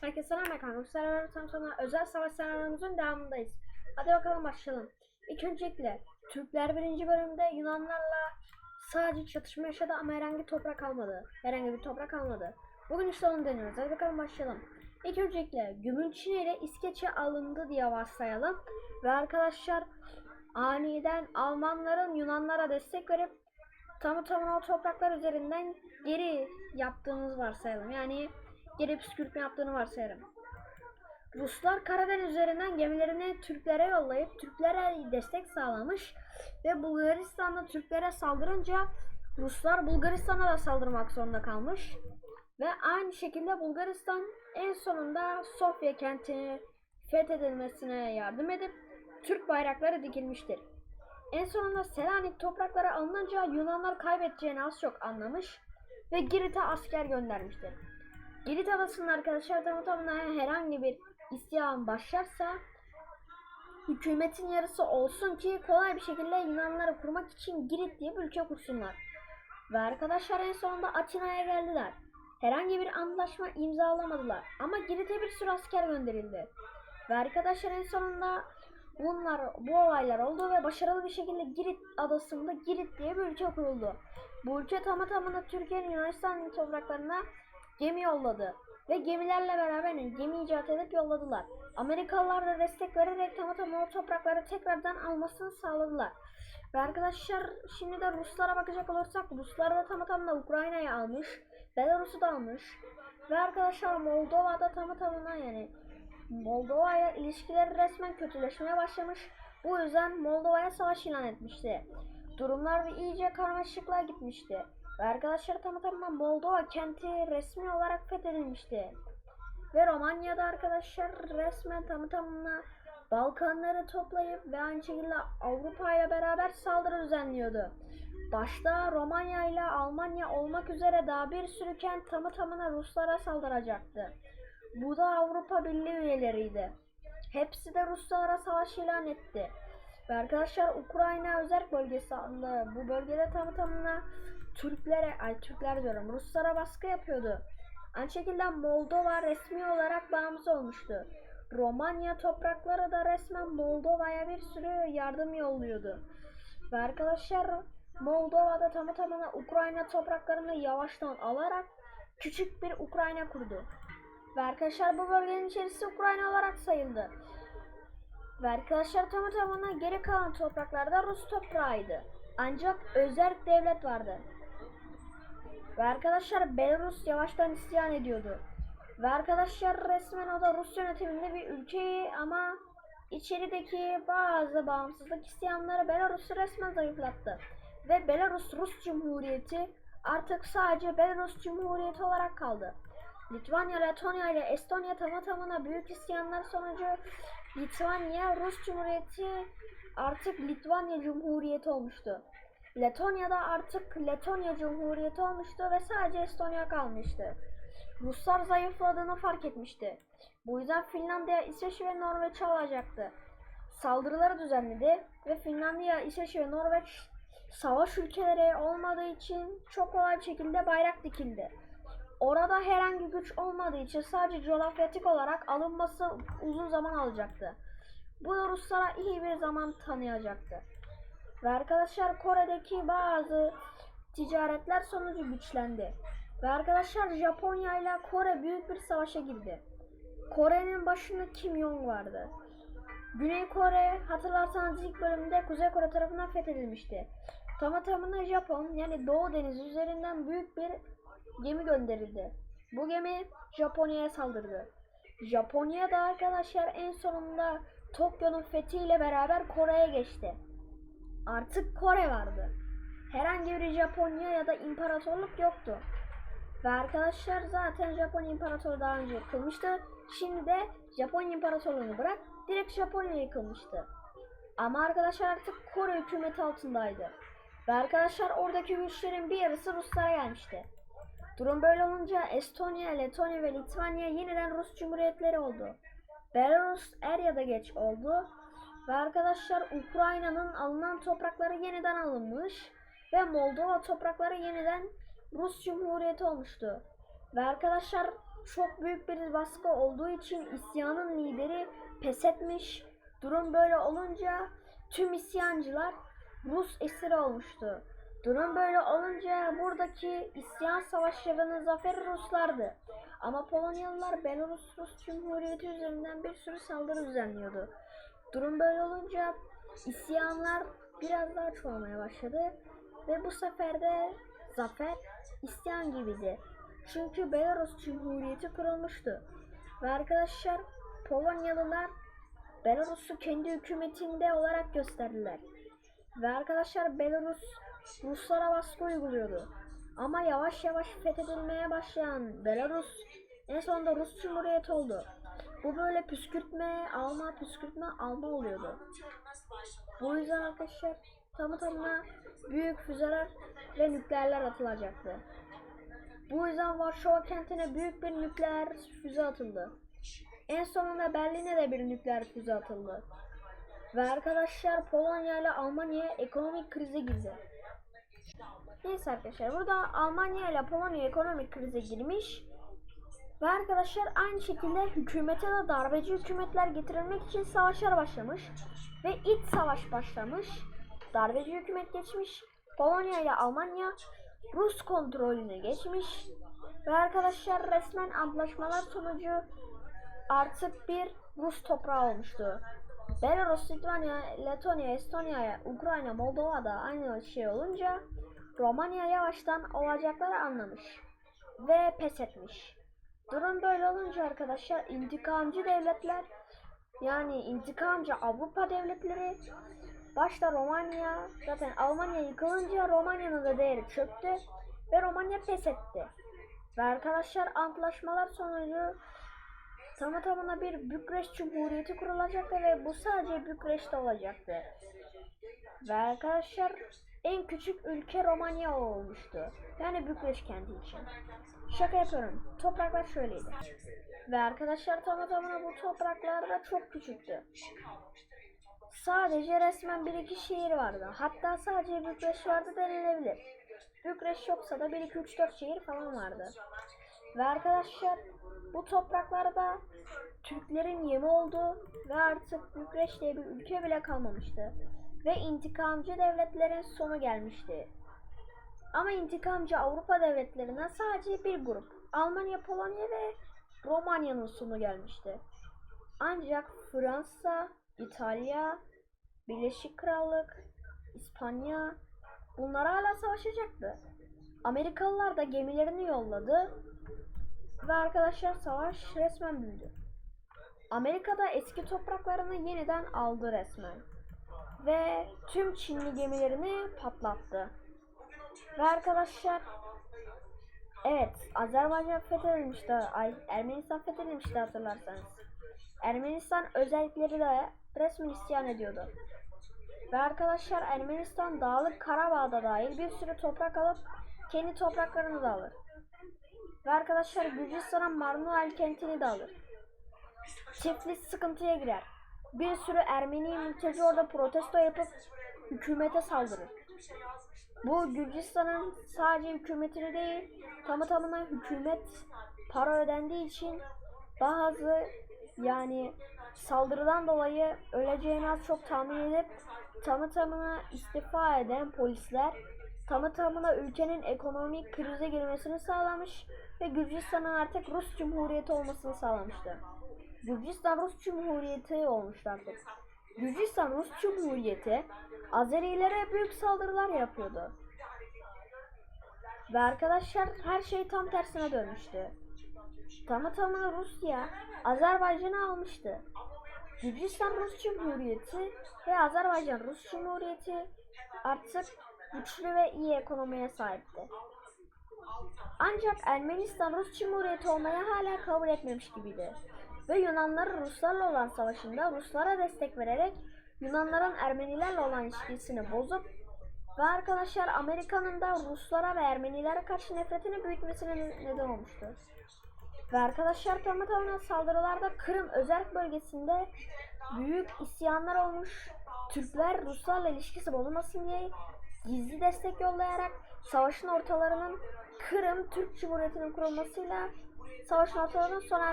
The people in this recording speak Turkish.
Herkese selam kanka. Server tam sonra özel savaş senaryomuzu devamındayız. Hadi bakalım başlayalım. İlk öncelikle Türkler birinci bölümde Yunanlarla sadece çatışma yaşadı ama herhangi toprak almadı. Herhangi bir toprak almadı. Bugün işte onu deniyoruz. Hadi bakalım başlayalım. İlk öncelikle Gümüşçine ile İskeçe alındı diye varsayalım. Ve arkadaşlar aniden Almanların Yunanlara destek verip tamı tamına o topraklar üzerinden geri yaptığımız varsayalım. Yani geri püskürtme yaptığını varsayarım. Ruslar Karadeniz üzerinden gemilerini Türklere yollayıp Türklere destek sağlamış ve Bulgaristan'da Türklere saldırınca Ruslar Bulgaristan'a da saldırmak zorunda kalmış. Ve aynı şekilde Bulgaristan en sonunda Sofya kentini fethedilmesine yardım edip Türk bayrakları dikilmiştir. En sonunda Selanik toprakları alınınca Yunanlar kaybedeceğini az çok anlamış ve Girit'e asker göndermiştir. Girit adasının arkadaşlar tamına herhangi bir isyan başlarsa hükümetin yarısı olsun ki kolay bir şekilde Yunanları kurmak için Girit diye bir ülke kursunlar. Ve arkadaşlar en sonunda Atina'ya geldiler. Herhangi bir anlaşma imzalamadılar ama Girit'e bir sürü asker gönderildi. Ve arkadaşlar en sonunda bunlar bu olaylar oldu ve başarılı bir şekilde Girit adasında Girit diye bir ülke kuruldu. Bu ülke tamı Türkiye'nin Yunanistan topraklarına gemi yolladı ve gemilerle beraber gemi icat edip yolladılar. Amerikalılar da destek vererek tamı tamına o toprakları tekrardan almasını sağladılar. Ve arkadaşlar şimdi de Ruslara bakacak olursak Ruslar da tamı tamına Ukrayna'yı almış. Belarus'u da almış. Ve arkadaşlar Moldova'da tamı yani Moldova'ya ilişkileri resmen kötüleşmeye başlamış. Bu yüzden Moldova'ya savaş ilan etmişti. Durumlar iyice karmaşıklığa gitmişti. Ve arkadaşlar tamı tamına Moldova kenti resmi olarak fethedilmişti. Ve Romanya'da arkadaşlar resmen tamı tamına Balkanları toplayıp ve aynı şekilde Avrupa ile beraber saldırı düzenliyordu. Başta Romanya ile Almanya olmak üzere daha bir sürü kent tamı tamına Ruslara saldıracaktı. Bu da Avrupa Birliği üyeleriydi. Hepsi de Ruslara savaş ilan etti. Ve arkadaşlar Ukrayna özel bölgesi adlı bu bölgede tamı tamına Türklere, ay Türkler diyorum Ruslara baskı yapıyordu. Aynı şekilde Moldova resmi olarak bağımsız olmuştu. Romanya toprakları da resmen Moldova'ya bir sürü yardım yolluyordu. Ve arkadaşlar Moldova'da tamı tamına Ukrayna topraklarını yavaştan alarak küçük bir Ukrayna kurdu. Ve arkadaşlar bu bölgenin içerisi Ukrayna olarak sayıldı. Ve arkadaşlar tamı tamına geri kalan topraklarda Rus toprağıydı. Ancak özel devlet vardı. Ve arkadaşlar Belarus yavaştan isyan ediyordu. Ve arkadaşlar resmen o da Rus yönetiminde bir ülkeyi ama içerideki bazı bağımsızlık isyanları Belarus'u resmen zayıflattı. Ve Belarus Rus Cumhuriyeti artık sadece Belarus Cumhuriyeti olarak kaldı. Litvanya, Letonya ile Estonya tamı tamına büyük isyanlar sonucu Litvanya Rus Cumhuriyeti artık Litvanya Cumhuriyeti olmuştu. Letonya'da artık Letonya Cumhuriyeti olmuştu ve sadece Estonya kalmıştı. Ruslar zayıfladığını fark etmişti. Bu yüzden Finlandiya, İsveç ve Norveç alacaktı. Saldırıları düzenledi ve Finlandiya, İsveç ve Norveç savaş ülkeleri olmadığı için çok kolay bir şekilde bayrak dikildi. Orada herhangi güç olmadığı için sadece coğrafyatik olarak alınması uzun zaman alacaktı. Bu da Ruslara iyi bir zaman tanıyacaktı. Ve arkadaşlar Kore'deki bazı ticaretler sonucu güçlendi. Ve arkadaşlar Japonya ile Kore büyük bir savaşa girdi. Kore'nin başında Kim Jong vardı. Güney Kore hatırlarsanız ilk bölümde Kuzey Kore tarafından fethedilmişti. Tamı tamına Japon yani Doğu Denizi üzerinden büyük bir gemi gönderildi. Bu gemi Japonya'ya saldırdı. Japonya da arkadaşlar en sonunda Tokyo'nun fethiyle beraber Kore'ye geçti. Artık Kore vardı. Herhangi bir Japonya ya da imparatorluk yoktu. Ve arkadaşlar zaten Japon İmparatoru daha önce yıkılmıştı. Şimdi de Japon İmparatorluğunu bırak direkt Japonya yıkılmıştı. Ama arkadaşlar artık Kore hükümeti altındaydı. Ve arkadaşlar oradaki güçlerin bir yarısı Ruslara gelmişti. Durum böyle olunca Estonya, Letonya ve Litvanya yeniden Rus cumhuriyetleri oldu. Belarus er ya da geç oldu. Ve arkadaşlar Ukrayna'nın alınan toprakları yeniden alınmış ve Moldova toprakları yeniden Rus Cumhuriyeti olmuştu. Ve arkadaşlar çok büyük bir baskı olduğu için isyanın lideri pes etmiş. Durum böyle olunca tüm isyancılar Rus esiri olmuştu. Durum böyle olunca buradaki isyan savaşlarının zaferi Ruslardı. Ama Polonyalılar Belarus Rus Cumhuriyeti üzerinden bir sürü saldırı düzenliyordu. Durum böyle olunca isyanlar biraz daha çoğalmaya başladı ve bu sefer de zafer isyan gibiydi. Çünkü Belarus Cumhuriyeti kurulmuştu. Ve arkadaşlar Polonyalılar Belarus'u kendi hükümetinde olarak gösterdiler. Ve arkadaşlar Belarus Ruslara baskı uyguluyordu. Ama yavaş yavaş fethedilmeye başlayan Belarus en sonunda Rus Cumhuriyeti oldu. Bu böyle püskürtme, alma, püskürtme, alma oluyordu. Bu yüzden arkadaşlar tamı tamına büyük füzeler ve nükleerler atılacaktı. Bu yüzden Varşova kentine büyük bir nükleer füze atıldı. En sonunda Berlin'e de bir nükleer füze atıldı. Ve arkadaşlar Polonya ile Almanya ekonomik krize girdi. Neyse arkadaşlar burada Almanya ile Polonya ekonomik krize girmiş. Ve arkadaşlar aynı şekilde hükümete de darbeci hükümetler getirilmek için savaşlar başlamış. Ve iç savaş başlamış. Darbeci hükümet geçmiş. Polonya ile Almanya Rus kontrolünü geçmiş. Ve arkadaşlar resmen antlaşmalar sonucu artık bir Rus toprağı olmuştu. Belarus, Litvanya, Letonya, Estonya, Ukrayna, Moldova da aynı şey olunca Romanya yavaştan olacakları anlamış ve pes etmiş. Durum böyle olunca arkadaşlar intikamcı devletler yani intikamcı Avrupa devletleri başta Romanya zaten Almanya yıkılınca Romanya'nın da değeri çöktü ve Romanya pes etti. Ve arkadaşlar antlaşmalar sonucu tamı tamına bir Bükreş Cumhuriyeti kurulacaktı ve bu sadece Bükreş'te olacaktı. Ve arkadaşlar en küçük ülke Romanya olmuştu. Yani Bükreş kenti için. Şaka yapıyorum. Topraklar şöyleydi. Ve arkadaşlar tamı tamına bu topraklar da çok küçüktü. Sadece resmen bir iki şehir vardı. Hatta sadece Bükreş vardı denilebilir. Bükreş yoksa da 1 2 3 4 şehir falan vardı. Ve arkadaşlar bu topraklarda Türklerin yemi oldu ve artık Bükreş diye bir ülke bile kalmamıştı. Ve intikamcı devletlerin sonu gelmişti. Ama intikamcı Avrupa devletlerine sadece bir grup Almanya, Polonya ve Romanya'nın sonu gelmişti. Ancak Fransa, İtalya, Birleşik Krallık, İspanya bunlar hala savaşacaktı. Amerikalılar da gemilerini yolladı ve arkadaşlar savaş resmen büyüdü. Amerika'da eski topraklarını yeniden aldı resmen. Ve tüm Çinli gemilerini patlattı. Ve arkadaşlar Evet Azerbaycan fethedilmişti. Ay Ermenistan fethedilmişti hatırlarsanız. Ermenistan özellikleri de resmen isyan ediyordu. Ve arkadaşlar Ermenistan Dağlık Karabağ'da dahil bir sürü toprak alıp kendi topraklarını da alır. Ve arkadaşlar Gürcistan'a Marnuel kentini de alır. Tiflis sıkıntıya girer. Bir sürü Ermeni mülteci orada protesto yapıp hükümete saldırır. Bu Gürcistan'ın sadece hükümetini değil, tamı tamına hükümet para ödendiği için bazı yani saldırıdan dolayı öleceğini az çok tahmin edip tamı tamına istifa eden polisler tamı tamına ülkenin ekonomik krize girmesini sağlamış ve Gürcistan'ın artık Rus Cumhuriyeti olmasını sağlamıştı. Gürcistan Rus Cumhuriyeti olmuştu artık. Gürcistan Rus Cumhuriyeti Azerilere büyük saldırılar yapıyordu. Ve arkadaşlar her şey tam tersine dönmüştü. Tamı tamına Rusya Azerbaycan'ı almıştı. Gürcistan Rus Cumhuriyeti ve Azerbaycan Rus Cumhuriyeti artık güçlü ve iyi ekonomiye sahipti. Ancak Ermenistan Rus Cumhuriyeti olmaya hala kabul etmemiş gibiydi. Ve Yunanlar Ruslarla olan savaşında Ruslara destek vererek Yunanların Ermenilerle olan ilişkisini bozup ve arkadaşlar Amerika'nın da Ruslara ve Ermenilere karşı nefretini büyütmesine neden olmuştu. Ve arkadaşlar tamı tamına saldırılarda Kırım özerk bölgesinde büyük isyanlar olmuş. Türkler Ruslarla ilişkisi bozulmasın diye gizli destek yollayarak savaşın ortalarının Kırım Türk Cumhuriyeti'nin kurulmasıyla savaşın ortalarının sona